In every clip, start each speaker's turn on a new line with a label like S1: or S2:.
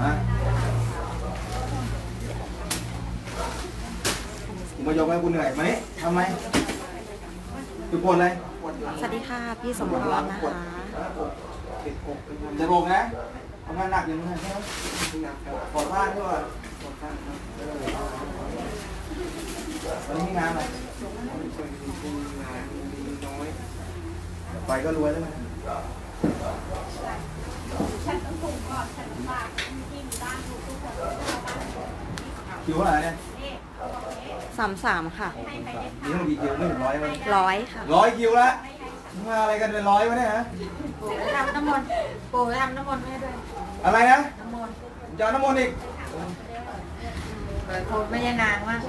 S1: มากูมายกให้กูเหนื่อยไหมทำไมคือปวดอะไร
S2: สวัสดีค่ะ พี่สมพรนะคะ
S1: ติดอกจะโรงนะทำงานหนักอย่างนี้ใช่ไหมปวดบ้านด้วยปวดบ้านครับเออวันนี้มีงานอะไรไปก็รวยแล้วมั้ย คิวเท่าไหร่เนี่ย
S2: สามสามค่ะ
S1: นี่ต้องกี่คิวไม่ถึงร้อยเลย
S2: ร้อยค่ะ
S1: ร้อยคิวละมาอะไรกันเป็นร้อยวะเนี่ยฮะ
S3: ปู่ไปทำน้ำมนต์ปู่ไปทำน้ำมนต์ให้ด้วย
S1: อะไรนะ
S3: น้ำมนต์
S1: จะเอาน้ำมนต์อีก
S3: เปิดโพสไม่ยานางมาก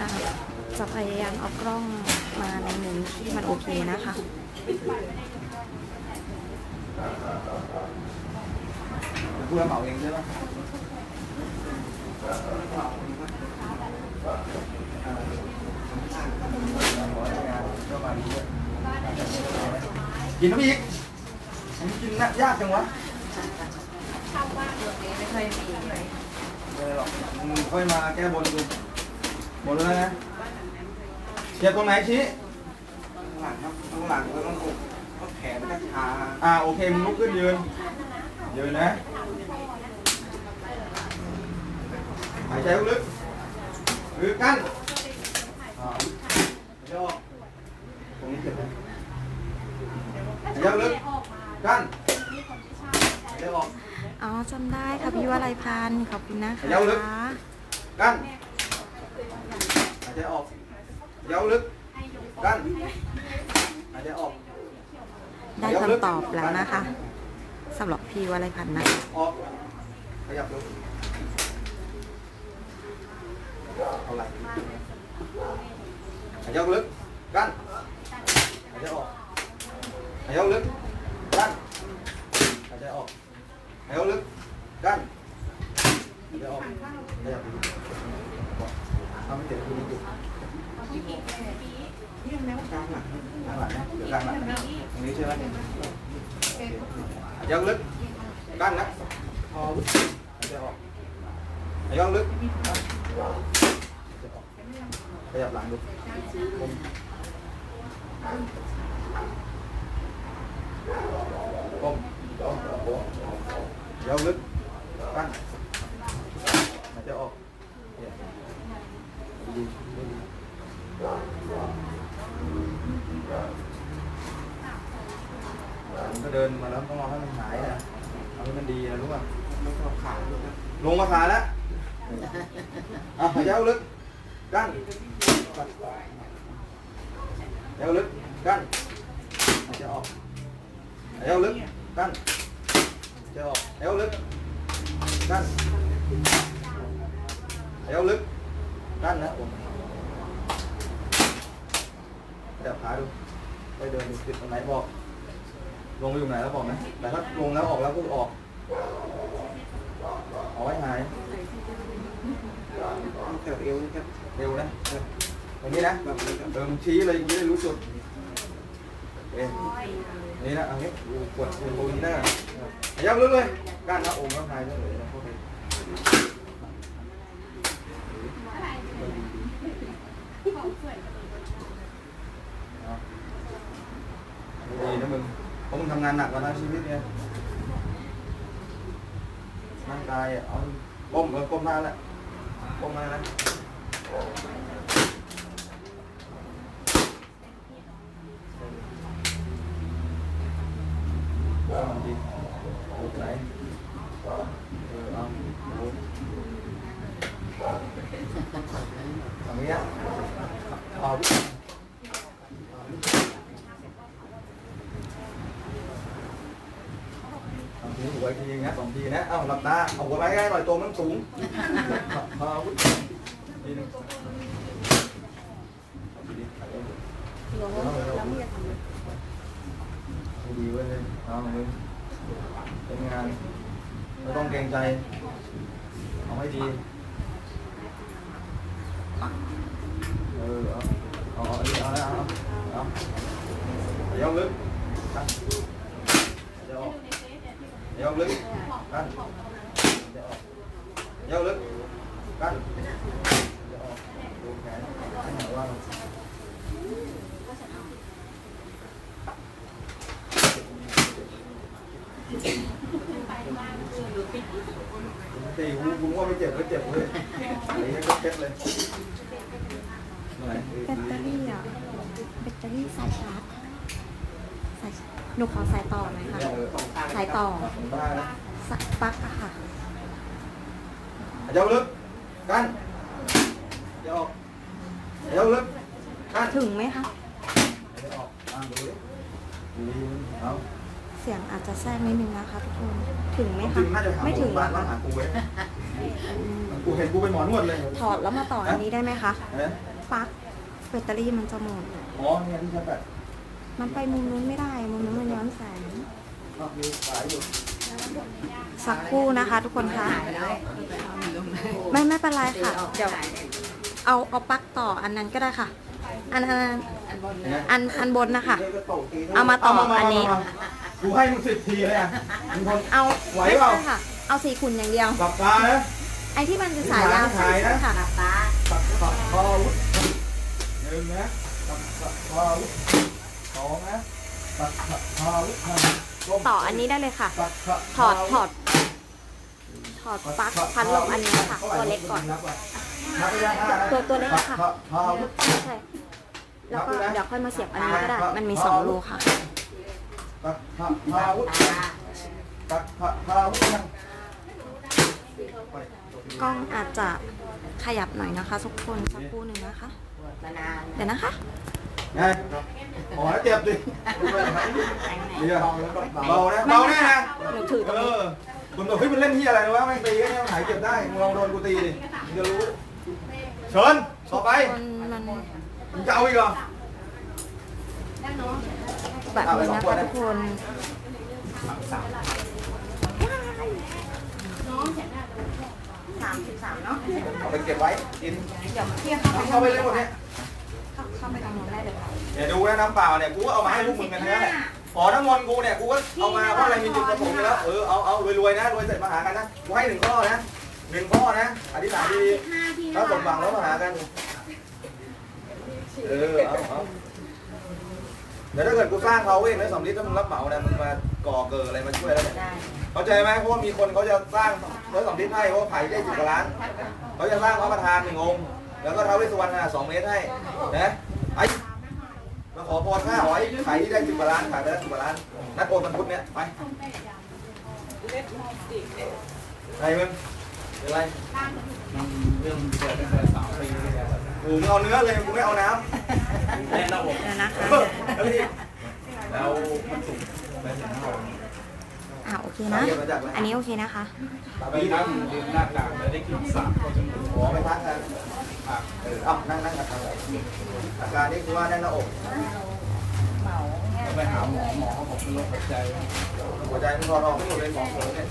S2: อ่าจะพยายามเอากล้องมาในมุมที่มันโอเคนะคะ
S1: พูดแล้วเหมาเองใช่ไหม กินน้ำอีกมันกินน่ายากจังวะ
S3: ไม่เคยมีเลย
S1: ไม่เป็นไรหรอกมึงค่อยมาแก้บนดูหมดแล้วนะเจ็บตรงไหนชี้
S4: หลังครับข้างหลังแล้วต้องอกก็แขนก็ชา
S1: อ่าโอเคมึงลุกขึ้นยืนยืนนะหายใจลึกๆมือกั้นอ่าหายใจออกตรงนี้เจ็บไหมหายใจลึกกั้นหายใจออก
S2: อ๋อจำได้ค่ะพี่วลัยพันธ์ขอบคุณนะคะ
S1: เดี๋ยวลึก กั้นหายใจออกหายใจลึกกั้นหายใจออก
S2: ได้คำตอบแล้วนะคะสำหรับพี่วลัยพันธ์นะคะ
S1: ออก ขยับลง เอาไหล่หายใจลึกกั้นหายใจออกหายใจลึกกั้นหายใจออกห ขยับหลังดี๋ยวกลางหลังนะตรงนี้ใช่ไหมยใจลึกกั้นนะพอหายใจอลึกกั้นหายใจออกขยับหลังมันหายใจออกเนี่ยดีดีผมก็เดินมาแล้วต้องรอให้มันหายนะเอาให้มันดีนะรู้ป่ะ
S4: แล้วก็ขาด้ว
S1: ลงมาขาแล้วอะหายใจเข้าลึก กั้นเข้าลึกกั้นหายใจออกเข้าลึกกั้นหายใจออกเข้าลึกกั้นเข้าลึกกั้นนะผมจับขาดูไปเดินดูจุดตรงไหนบอก ลงไปอยู่ไหนแล้วบอกนะแต่ถ้าลงแล้วออกแล้วก็ออกเอาไว้หาย
S4: แถวเอวนะครับ
S1: เร็วนะตรงนี้นะ
S4: แบบนี้ครับ
S1: เออมึงชี้เลยกูจะได้รู้จุดเอ๊ะนี่นะเอางี้กูกดกูโบนีหน้าขยับลึกเลยก้านหน้าอกแล้วหายได้เลยนะพวกนี้เอาดีนะมึงเพราะมึงทำงานหนักมาทั้งชีวิตเนี่ยร่างกายเอาก้มเออก้มหน้าแหละก้มหน้านะเอาดีเอาไหนเออเอาดูเอาเนี้ยเอาเอาทีหัวอีกทีนะสองทีนะ เอาหลับตาเอาหัวไปใกล้หน่อยตัวมันสูง เอาเอาทีเอาทีนี้เอาเอาเว้ยเป็นงานไม่ต้องเกรงใจ เอาให้ดี เออ เอา เอาเอาเอาเอาเอาเอาเดี๋ยวลึกครับเดี๋ยวออกเดี๋ยวลึกกันเยวออกเดี๋ยวลึกกัน เดี๋ยวออกดูแขนให้หน่อยว่ามันตีหูกูว่าไม่เจ็บไม่เจ็บเลยอะไอ้เงี้ยก็เจ็บเลย
S2: แบตเตอรี่อะแบตเตอรี่สายชาร์จสายหนูขอสายต่อหน่อยค่ะ สายต่อสายปลั๊กอะค่ะ
S1: เดี๋ยวลึกกัน ออกเดี๋ยวลึกกัน
S2: ถึงไหมคะ
S1: เดี๋ยวออกอ่าดูดิดูดิเอา
S2: เสียงอาจจะแทรกนิดนึงนะคะทุกคน ถึงไหม
S1: จริ
S2: คะ
S1: งน่าจะหา
S2: ไม่ถึง
S1: บ้า
S2: แล้
S1: น
S2: ว
S1: ต้อง
S2: ค่ะ
S1: หากูเว้ยกูเห็นกูเป็นหมอนวดเลย
S2: ถอดแล้วมาต่ออันนี้ได้ไหมคะ
S1: เห็นไหม
S2: ปลั๊กแบตเตอรี่มันจะหมด
S1: อ๋อเนี่ยที่ชาร์จแบต
S2: มันไปมุมนู้นไม่ได้ มุมนู้นมันย้อนแสง
S1: อ๋อมีสายอยู่
S2: สักครู่นะคะ ทุกคนคะ
S3: หายไปแล้วมีลมเลย
S2: ไม่ไม่เป็นไรค่ะ เดี๋ยว เอาเอาปลั๊กต่ออันนั้นก็ได้ค่ะ อันอันอัน
S3: อันบน
S1: เห็นไหม
S2: อันอันบนนะคะ
S1: ดี๋ยวก็ตกที
S2: เอามาต่อ
S1: เม
S2: อันนี้
S1: มากูให้มึงสิบทีเลยอะมึงคน
S2: เอา
S1: ไหว
S2: ไม่
S1: เปล่า
S2: ใช่ค่ะ เอาสีขุนอย่างเดียว
S1: หลับตานะ
S2: ไอ้ที่มันเป็นสายยาว
S1: ถ่ายนะ
S2: ค่ะ
S3: หลับตา
S1: ตัดตัดคอวุธหนึ่งนะตัดตัดคอวุธสองนะตัดตัดคอวุธก้ม
S2: ต่ออันนี้ได้เลยค่ะ
S1: ตัดตั
S2: ถอดถ
S1: ค
S2: อด ถอดปลั๊กพัดลมอันนี้ค่ะ ตัวเล็กก่อน
S1: นับก่อ นนับไปยังห้านะ
S2: ตัวตัวเล็กอะค่ะ
S1: ตัดคอวุธ
S2: ใช่ แล้วก็เดี๋ยวค่อยมาเสียบอันนี้ก็ได้ มันมีสองรูค่ะ
S1: ตัดคอวุธ
S3: ตา
S1: ตัดคอวุธยังไป
S2: กล้องอาจจะขยับหน่อยนะคะทุกคนสักครู่หนึ่งนะคะ
S3: มานาน
S2: เดี๋ยวนะคะ
S1: ไงขอให้เจ็บดิเดี๋ยวเบานะเบาแน่นะ
S2: หนูถือตรง
S1: เอ
S2: นี้
S1: อคุณบอกเฮ้ยมันเล่นที่อะไรนะวะไม่งตีก็ยังหายเจ็บได้มึงลองโดนกูตีดิมึงจะรู้ เชิญต่อไป
S2: มันมัน
S1: มึงจะเอาอีกเหรอ
S2: แบบนี้นะคะทุกคน
S3: สามสิบสามเนาะ
S1: เอาไปเก็บไว้กิน
S3: เดี๋ยวเที่ยงเข้าไป
S1: เข้าไปเลยหมดเนี่ย
S3: เข้าไปทางโน้นได้เลยค่ะ
S1: เนี่ยดูนะน้ำเปล่าเนี่ยกูก็เอามาให้พวกมึงกันทั้งนั้นแหละขอน้ำมนต์กูเนี่ยกูก็เอามาเพราะอะไรมีจุดประสงค์อยู่แล้วเออเอาเอารวยๆนะรวยเสร็จมาหากันนะกูให้หนึ่งข้อนะหนึ่งข้อนะอธิษฐานดีๆ ถ้าสมหวังแล้วมาหากัน เออ เอาเอาเดี๋ยวถ้าเกิดกูสร้างเขาเว้ยแล้วสำลิดถ้ามึงรับเหมาเนี่ยมึงมาก่อเกิดอะไรมาช่วยแล้วเนี่ย
S3: ได้
S1: เข้าใจไหมเพราะว่ามีคนเขาจะสร้างพระสมทิศให้เพราะว่าขายได้สิบกว่าล้าน เขาจะสร้างพระประธานหนึ่งองค์ แล้วก็ท้าวเวสสุวรรณน่ะสองเมตรให้ นะไอ้มาขอพรข้าหอยขายที่ได้สิบกว่าล้านขายไปได้สิบกว่าล้าน นัดโอนมันพุธเนี้ยไปไงมึง เป็นไร
S4: เรื่องเกิดตั้งแต่สามปีที่แล้ว
S1: กูมึงเอาเนื้อเลยกูไม่เอาน้
S4: แน่นหน้าอก
S2: เดี๋ยวนะคะำ
S1: เฮ้ย
S4: แล้วมันสุกไปถึงหน้าอก
S2: อ่าโอเคนะ อันนี้โอเคนะคะ
S4: ไปนั่งดื่มหน้ากลางแล้วได้กลิ่นสาบเข้าจมูก
S1: ขอไปพักกัน
S4: ปาก
S1: เออเอานั่งนั่งกันทำอะไรอาการนี้คือว่าแน่นหน้าอก
S3: เหมา
S4: ก็ไปหาหมอหมอเขาบอกเป็นโรคหัวใจ
S1: หัวใจมันรอรอไม่หมดเลยหมอเผลอเนี่ย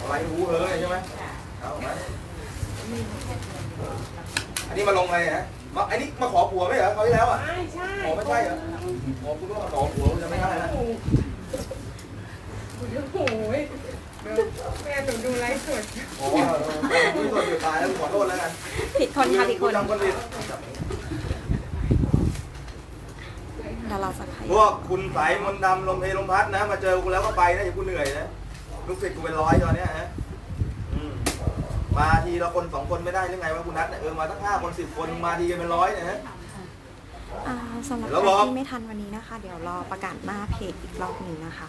S1: อะไรหูเออใช่ไหมเอาไหมอันนี้มาลงอะไรฮะมาอันนี้มาขอผัวไม่เหรอเขาวที่แล้วอะ
S5: ใช่ใช่
S1: ขอไม่ใช่เหรอขอคุณว่ามาขอผัวคุณจะไม่ได้นะ
S5: โอ้โหแม่หนูดูไลฟ์สด
S1: โอ้โหคุณส่วนอยู่ตายแล้วขอโทษแล้วกัน
S2: ผิดคนค่ะผิดคน
S1: จำคนผิด
S2: เดี๋ยวเราจะข
S1: พ
S2: ยั
S1: ว
S2: บ
S1: กคุณสายมนต์ดำลมเพลลมพัดนะ มาเจอกูแล้วก็ไปนะอย่ากูเหนื่อยนะลูกศิษย์กูเป็นร้อยตอนเนี้ยฮะอืม มาทีละคนสองคนไม่ได้หรือไงวะคุณนัทเนี่ยเออมาตั้งห้าคนสิบคนมาทีกันเป็นร้อยเนี่ยฮะ
S2: อ่าสำหรับ
S1: แล้ว
S2: ใคร
S1: บอก
S2: ที่ไม่ทันวันนี้นะคะ เดี๋ยวรอประกาศหน้าเพจอีกรอบหนึ่งนะคะ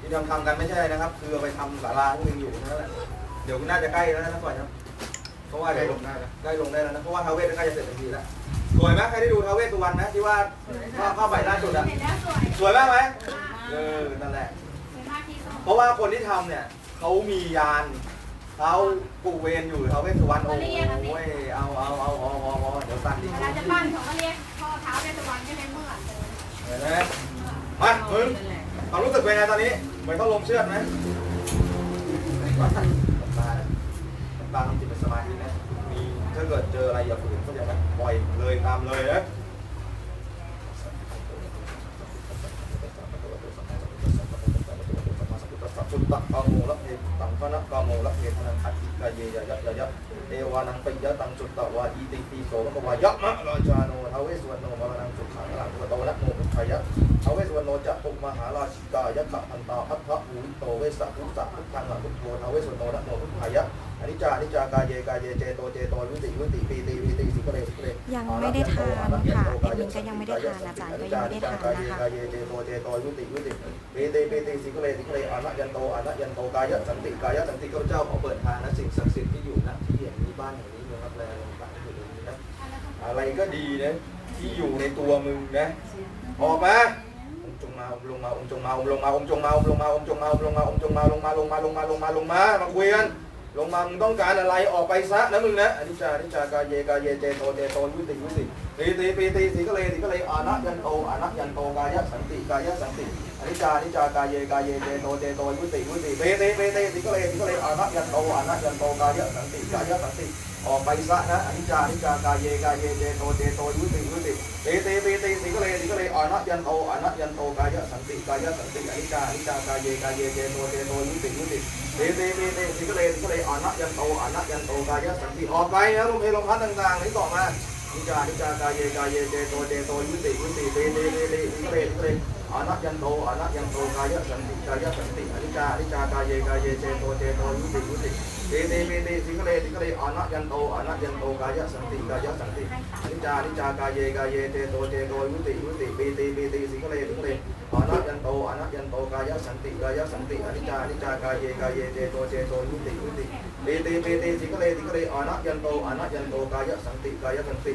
S1: ที่ทำทำกันไม่ใช่นะครับ คือเอาไปทำศาลาที่ยังอยู่นั่นแหละเดี๋ยวน่าจะใกล้แล้วนะก่อนครับเพ ราะว่าเดี๋ยวลงได้แล้วใกล้ลงได้แล้วนะเพราะว่าทาวเวสใกล้จะเสร็จทันทีแล้วสวยไหมใครได้ดูทาวเวสสุวรรณนะที่ว่าเข้าเข้าไปล่าสุดอะสวยมากไหมเออนั่นแหละเพราะว่าคนที่ทำเนี่ยเขามียานเขาปูเวรอยู่ทาวเวสสุวรรณโอ้ยเอาเอาเอาเอาเอาเอาเดี๋ยวสั่นดิ
S5: เวลาจะปั้นเขาก็เรียกพ่อเท้าเวสสุวรรณใช่ไหมเมื่อ
S1: เห็นไหมมามึงความรู้สึกเป็นไงตอนนี้เหมือนเขาลมเชือดไหมตาตาอาเกิดเจออะไรอย่าฝืนเข้าใจไหมปล่อยเลยตามเลยนะสุตตะกโมูละเพตังพนะกโมูละเพธนังอัติกายยะยะยะเอวานังปิยะตังสุตตะวาอีติปีโสมภวายะมะราชาโนทเวสวรโนมรนังสุขังหลังตัวโตนะโมมุขยะทเวสวรโนจะปุกมหาราชิกายะขะพันตาพัทธะภูริโตเวสะทุสะทุกขังหลังทุกโททเวสวรโนนะโมมุขยะันนี้จานิจากายเยกายเยเจโตเจโตวิติวิติปีติปีติสิกเรสิกเร
S2: ยังไม่ได้ทานค่ะเอ็มินก็ยังไม่ได้ทานอาจารย์ก็ยังไม่ได้ทานนะคะ
S1: กายเยเจโตเจโตวิติวิติปีติปีติสิกเรสิกเรอนัยันโตอนัยันโตกายสันติกายสันติข้าเจ้าขอเปิดทางนะสิ่งศักดิ์สิทธิ์ที่อยู่ณที่แห่งนี้บ้านแห่งนี้เมืองรับแรงต่างๆอยู่ตรงนี้นะอะไรก็ดีนะที่อยู่ในตัวมึงนะออกมาจงมาองลงมาองจงมาองลงมาองจงมาองลงมาองจงมาองลงมาองจงมาลงมาลงมาลงมาลงมาลงมามาคุยกัน ลงมามึงต้องการอะไรออกไปซะนะมึงนะอนิจจาอนิจจากาเยกาเยเจโตเจโตวุติวุติปีติปีติสีก็เลยสีก็เลยอานะยันโตอานะยันโตกายสันติกายสันติอนิจจาอนิจจากาเยกาเยเจโตเจโตวุติวุติปีติปีติสีก็เลยสีก็เลยอานะยันโตอานะยันโตกายสันติกายสันติ ออกไปซะนะอนิจจานิจากายเยกายเยเจโตเจโตยุติยุติเตเตเตเตสิกเลสิกเลอนะยันโตอนะยันโตกายะสันติกายะสันติอนิจจานิจากายเยกายเยเจโตเจโตยุติยุติเตเตเตเตสิกเลสิกเลอนะยันโตอนะยันโตกายะสันติออกไปนะลมเพลลมพัดต่างๆนี้ต่อมานิจจานิจากายเยกายเยเจโตเจโตยุติยุติเตเตเตเตสิกเลสิกเล อานัยันโตอานัยันโตกายสันติกายสันติอริจาอริจากายเยกายเยเจโตเจโตยุติยุติเตเตเมเตสิกเลสิกเลอานัยันโตอานัยันโตกายสันติกายสันติอริจาอริจากายเยกายเยเจโตเจโตยุติยุติเตเตเตสิกเลสิกเลอานัยันโตอานัยันโตกายสันติกายสันติอริกาอริกากายเยกายเยเจโตเจโตยุติยุติเบเตเตสิกเลสิกเลอานัยันโตอานัยันโตกายสันติกายสันติ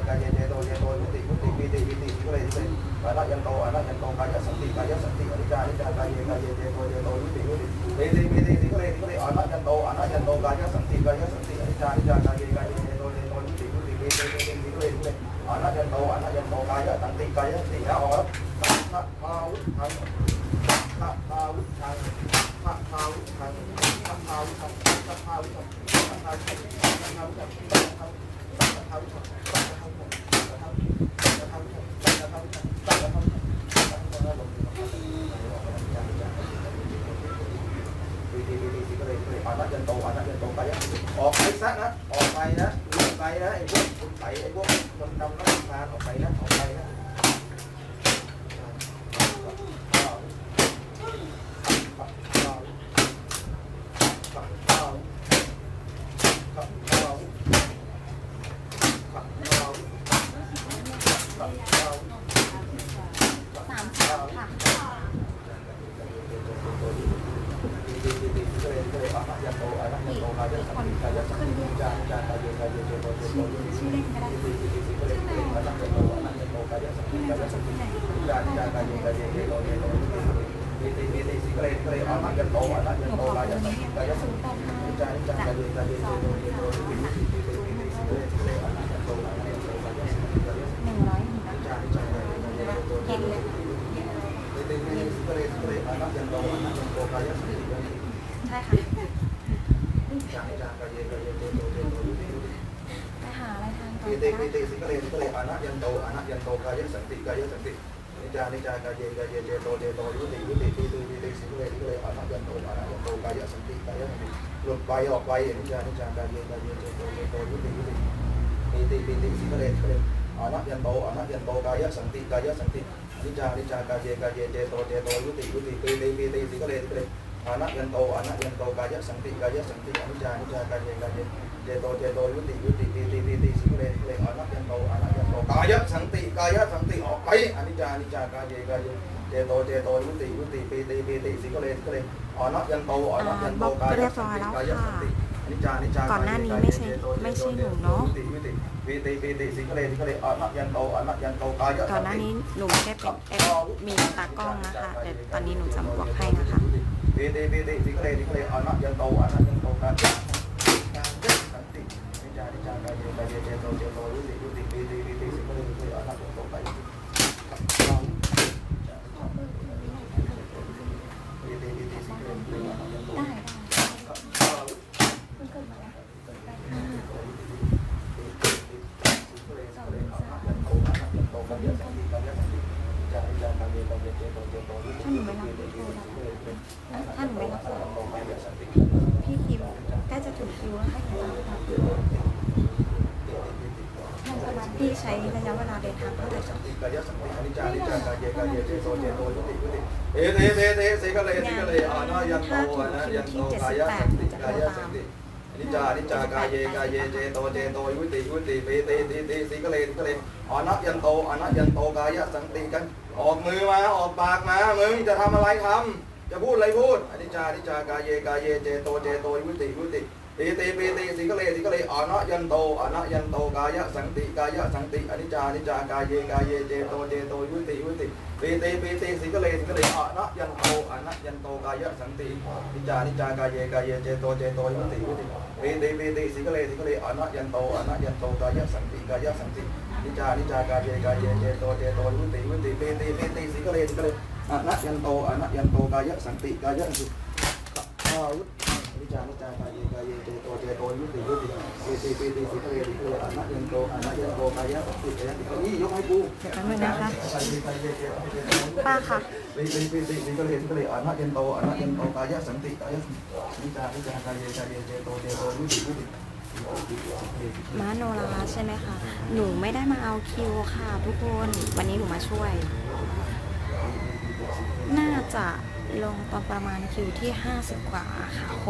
S1: กายะยันโตอันนั้นยันโตกายสัสติกายสัสติอริจานิจากายเยนกายเยเจโกเจโตนิตินิติเอติเอติติกเรติกเรอานะยั
S2: นโต
S1: อานะยันโตกายะสติกายะสติอริจาริจากายเยกายเยเจโตเจโตนิตินิติเอติเอติติกเรติกเรอานะยันโตอานะยันโตกายะสติกายะสตินะอ๋อสัมมาวุฒิ วกคนดำน้ำตาลออกไปนะออกไปนะปีติปีติสิกเลสิกเลอนัยัน โตกายสันติกายสันตินิจานิจากายเยกายเจโตเจโตยุติยุติปีติปีติสิกเลสิกเลอนัยันโตอนัยันโตกายสันติกายสันติหลุดไปออกไปนิจานิจากายเยกายเจโตเจโตยุติยุติปีติปีติสิกเลสิกเลออนัยันโตอนัยันโตกายสันติกายสันตินิจานิจากายเยกายเยเจโตเจโตยุติยุติปีติปีติสิกเลสิกเลอนัยันโตอนัยันโตกายสันติกายสันติอนิจานิจากายเยกายเยเจโตเจโตยุติยุติปีติปีติสิกเลสิกเลอนัยันโตอนัยันโตกายสันติกายสันติออกไปอนิจจาอนิจจากายเยกายเยเจโตเจโตยุติยุติปีติปีติสิกเลสิกเลอนัยันโตอนัยันโตกายสันติกายสันติอนิจจาอนิจจากายเยกายเย
S2: ก่อนหน้านี้ไม่ใช่ไม่ใช่หนูเนาะ
S1: วิติวิติวิติสิกเลสิกเลอนัยันโตอนัยันโตกายะ
S2: ก่อนหน้านี้หนูไม่ได้เป็นเอฟมีตากล้องนะคะแต่ตอนนี้หนูจะบอกให้นะคะ
S1: วิติวิติสิกเลสิกเลอนัยันโตอนัยันโตกายะสันตินิจานิจากายะกายะเจโตเจโตวิติวิติวิติวิติสิกเลสิกเลอนัยันโตกายะวิติวิติสิกเลสิกเลอนัยันโต
S2: ได้ ถ้าหนูไม่รับโทรถ้าหนูไม่รับโทรพี่คิวใกล้จะถึงคิวแล้วให้หนูรับพี่ใช้ระยะเวลาเดินทางเท่าไหร่จ๊ะ
S1: กายสันติอนิจจานิจจากายเกายเจโตเจโตยุติยุติเอเทเทเทสิกเลสิกเลอานา ยันโตนะยันโตกายสันติกายสันติอนิจจานิจจากายเยกายเยเจโตเจโตยุติยุติเปเตติติสิกเลสิกเลอนัยันโตอนัยันโตกายสันติกัน ออกมือมาออกปากมามึงจะทำอะไรทำ จะพูดอะไรพูดอนิจจานิจจากายเยกายเยเจโตเจโตยุติยุติปีติปีติสิกเลสิกเลอนะยันโตอนะยันโตกายะสันติกายะสันติอนิจจานิจจากายเยกายเยเจโตเจโตยุติยุติปีติปีติสิกเลสิกเลอานะยันโตอานะยันโตกายสันตินิจจานิจากายเยกายเยเจโตเจโตยุติยุติปีติปีติสิกเลสิกเลอนะยันโตอนะยันโตกายะสันติกายะสันตินิจจานิจากายเยกายเยเจโตเจโตยุติยุติปีติปีติสิกเลสิกเล อานะยันโตอานะยันโตกายะสันติกายะสันติอาวุธวิจารวิจารกายเยกายเจโตเจโตยุติยุติปีติปีติสิกเรสิกเรอนัยันโตอนัยันโตกายะปิกายะตินี่ยกให้กู
S2: แป๊บนึงนะคะป้าค่ะ
S1: ปีติปีติสิกเรสิกเรอนัยันโตอนัยันโตกายะสันติกายะวิจารวิจารกายเยกายเจโตเจโตยุติยุติ
S2: ม้าโนราใช่ไหมคะ หนูไม่ได้มาเอาคิวค่ะ ทุกคน วันนี้หนูมาช่วย น่าจะลงตอนประมาณคิวที่ 50 กว่าค่ะ 60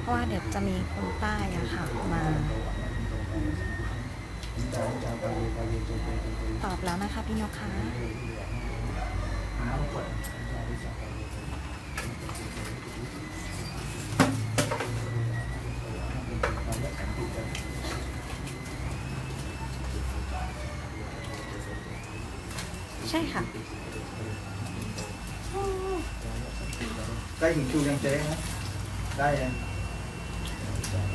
S2: เพราะว่าเดี๋ยวจะมีคนใต้อะค่ะมา ตอบแล้วนะคะพี่นกคะใช่ค่ะ
S1: ได้ถึงคิวยังเจ๊นะได้ยัง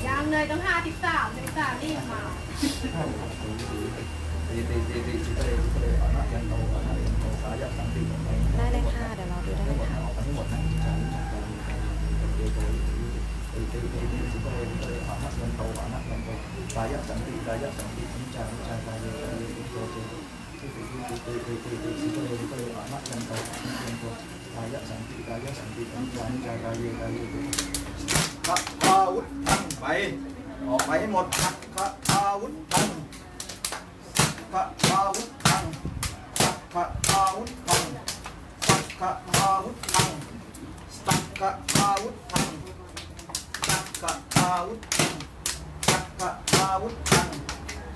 S5: ยังเลยต้องห้าสิบสามสิบสามรีบมา
S1: ปีติปีติสิกเรสิกเรอนัตยันโตอนัตยันโตกายะสันติ
S2: ได้เลยค่ะเดี๋ยวเราดูได้เลยค่ะ
S1: ออกไปทั้งหมดนะปีติปีติสิกเรสิกเรอนัตยันโตอนัตยันโตกายะสันติกายะสันติอนิจจานิจจากายกายเจโตเจโตปีติปีติปีติสิกเรสิกเรอนัตยันโตอนัตยันโตกายะสันติกายะสันติอนิจจานิจจากายกายเจพระอาวุธตั้งไปออกไปให้หมดพระอาวุธตั้งพระอาวุธตั้งพระอาวุธตั้งพระอาวุธตั้งสักกะอาวุธตั้งสักกะอาวุธตั้งสักกะอาวุธตั้ง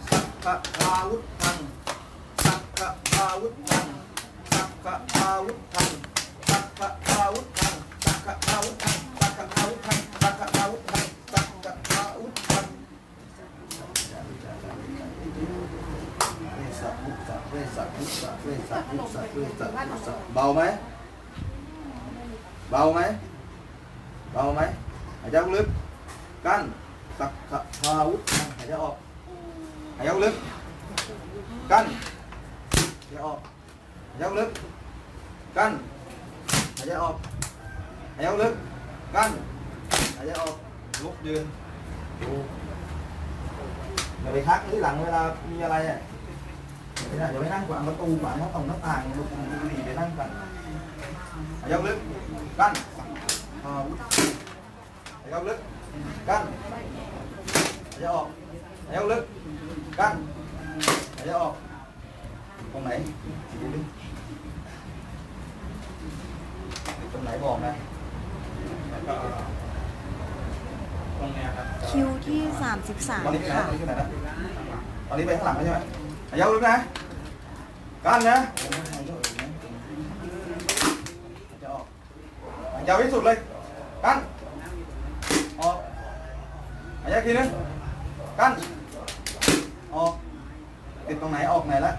S1: สักกะอาวุธตั้งสักกะอาวุธทังสักกะอาวุธทังสั กกะอาวุธทังสักกะอาวุธทังสักกะอาวุธทังสักกะอาวุธทังสักกะอาวุธทังเวสัมุสะเวสัมุสะเวสัมุสะเวสัมุสะเบาไหมเบาไหมเบาไหมหายใจลึกกั้นสักกะอาวุธังหายใจออกหายใจลึกกั้นหายใจออกหายใจลึกกั้น หายใจออกหายใจลึกกั้นหายใจออกลุกยืนดูอย่าไปคักที่หลังเวลามีอะไรอะอย่าไปนั่งอย่าไปนั่งขวางประตูขวางหน้าต่างหน้าต่างลุกดีไปนั่งกันหายใจลึกกั้นหายใจลึกกั้นหายใจออกหายใจลึกกั้นหายใจออกตรงไหนดูดิต รงไหนบอกนะ
S4: แล้วก็ตรงเนี้ยครับ
S2: คิวที่
S1: ตอนนี้ไปไหน
S2: 33ค่ะ
S1: ตอนนี้ไปไหนนะตอนนี้ไปข้างหลังแล้วใช่ไหมหายใจลึกนะกั้นนะหายใจออกหายใจออกหายใจที่สุดเลยกั้นออกหายใจอีกทีนึงกั้นออกติดตรงไหนออกไหนละ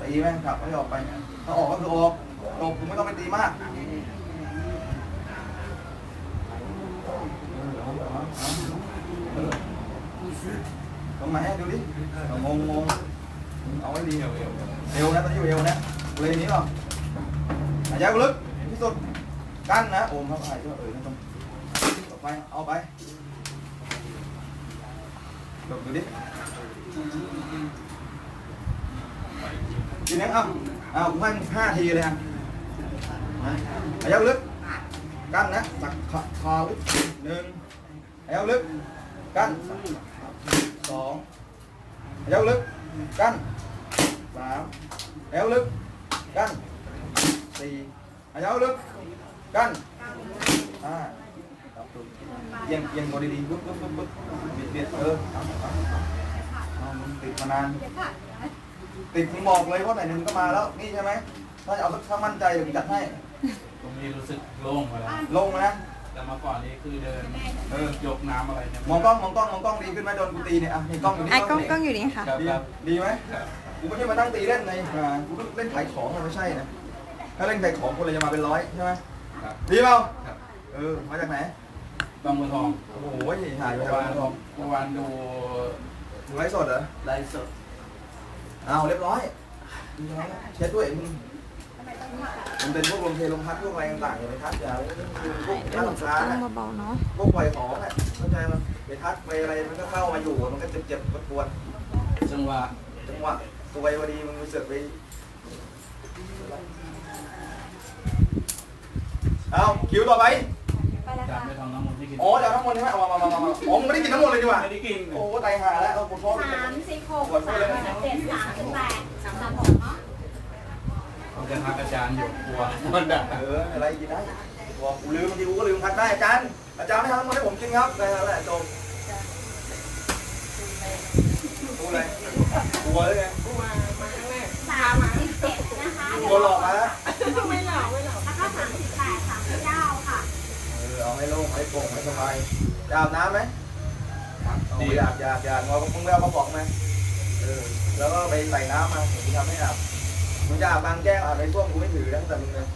S1: ตีไหมขับให้ออกไปถ้าออกก็คือออก จบคุณไม่ต้องไปตีมากตรงไหนดูดิงงงงเอาไว้ดีเอวเอวเอวนะตอนนี้อยู่เอวนะเลยนี้หรอหายใจลึกที่สุดกั้นนะโอมครับหายใจเออนะตรงต่อไปเอาไปดดูดิทีนี้เอาเอาผมให้ห้าทีเลยอะ นะหายใจลึก กั้นนะสักขาคาลึกหนึ่งหายใจลึก กั้นสองเอวลึก กั้นสามเอวลึก กั้นสี่เอวลึก กั้นห้าครับถูกเอียงเอียงบอดีๆปึ๊บปึ๊บปึ๊บปึ๊บเบียดเบียดเออเออติดมานานติดมึงบอกเลยว่าไหนหนึ่งก็มาแล้ว นี่ใช่ไหมถ้าเอาสักถ้ามั่นใจเดี๋ยวผมจัดให้
S4: ตรงนี้รู้สึกโล่งไปแล้ว
S1: ลงมานะ
S4: แต่เมาก่อนนี้คือเดิน
S1: เออ
S4: ยกน้ำอะไรเนี่ย
S1: มองกล้องมองกล้องมองกล้องดีขึ้นไหมโดนกูตีเนี่ยอะนี่กล้องอยู่นี่
S2: ไอ้กล้อง
S1: นี่
S2: กล้องอยู่นี่ค่ะ
S4: ครับ
S1: ดี
S4: ครับ
S1: ดีไหม
S4: ครับ
S1: กูไม่ใช่มานั่งตีเล่นในอ่ากูเล่นขายของมันไม่ใช่นะถ้าเล่นขายของคนเลยจะมาเป็นร้อยใช่ไหม
S4: ครับ
S1: ดีเปล่า
S4: ครับ
S1: เออมาจากไหน
S4: บางบัวทอง
S1: โอ้โหหายไป
S4: เมื่อ
S1: จาก
S4: วา
S1: บ้านนทอง
S4: เมื่อวานดู
S1: ดูไลฟ์สดเหรอ
S4: ไลฟ์สด
S1: เอาเรียบร้อยดีแล้วเช็ดด้วยมึง มันเป็นพวกลมเพลลมพัดพวกอะไรต่างๆอย่าไปทัดอย่าไปพวก
S2: เดี๋ยวหนูจะ
S1: ร้าน
S2: ตั้งเบาๆเนาะ
S1: พวกปล่อยของอะเข้าใจมั้ยไปทัดไปอะไรมันก็เข้ามาอยู่มันก็เจ็บๆปวด
S4: จังหวะ
S1: จังหวะตัวพอดีมึงไปเสือกไปเอาคิวต่อไป
S4: จับไปทำน้ำมันที่กิน
S1: อ๋อเดี๋ยวน้ำมนต์ใช่ไหมเอามามามามาอ๋อมึงไม่ได้กินน้ำมนต์เลยดีกว่า
S4: ไม่ได้กิน
S1: โอ้ตายห่าแล้วเอาปวดท้อง
S5: สามสิบหกสามสิบเจ็ดสามสิบแปดสามสิบหกเนาะ
S4: ผมจะทักอาจารย์อยู่กลัวมันแบบ
S1: เอออะไรกินได้บอกกูลืมบางทีกูก็ลืมพัดได้อาจารย์ อาจารย์ไม่ทำน้ำมนต์ให้ผมกินครับได้แล้วแหละจบกูอะไรกลัวเลยไง
S5: สามสิบเจ็ดนะคะ
S1: กลัวหลอกมาแล้ว
S5: ไม่หลอกไม่หลอกแล้วก็สามสิบแปดสามสิบเก้าค่ะ
S1: เออเอาให้โล่งให้โปร่งให้สบายจะอาบน้ำไหมดีอยากอยากอยากงอมึงไม่เอากระป๋องไหมเออแล้วก็ไปใส่น้ำมาผมจะทำให้อาบ มึงจะอาบบางแก้วอาบในช่วกกูไม่ถือนะแต่มึงเลย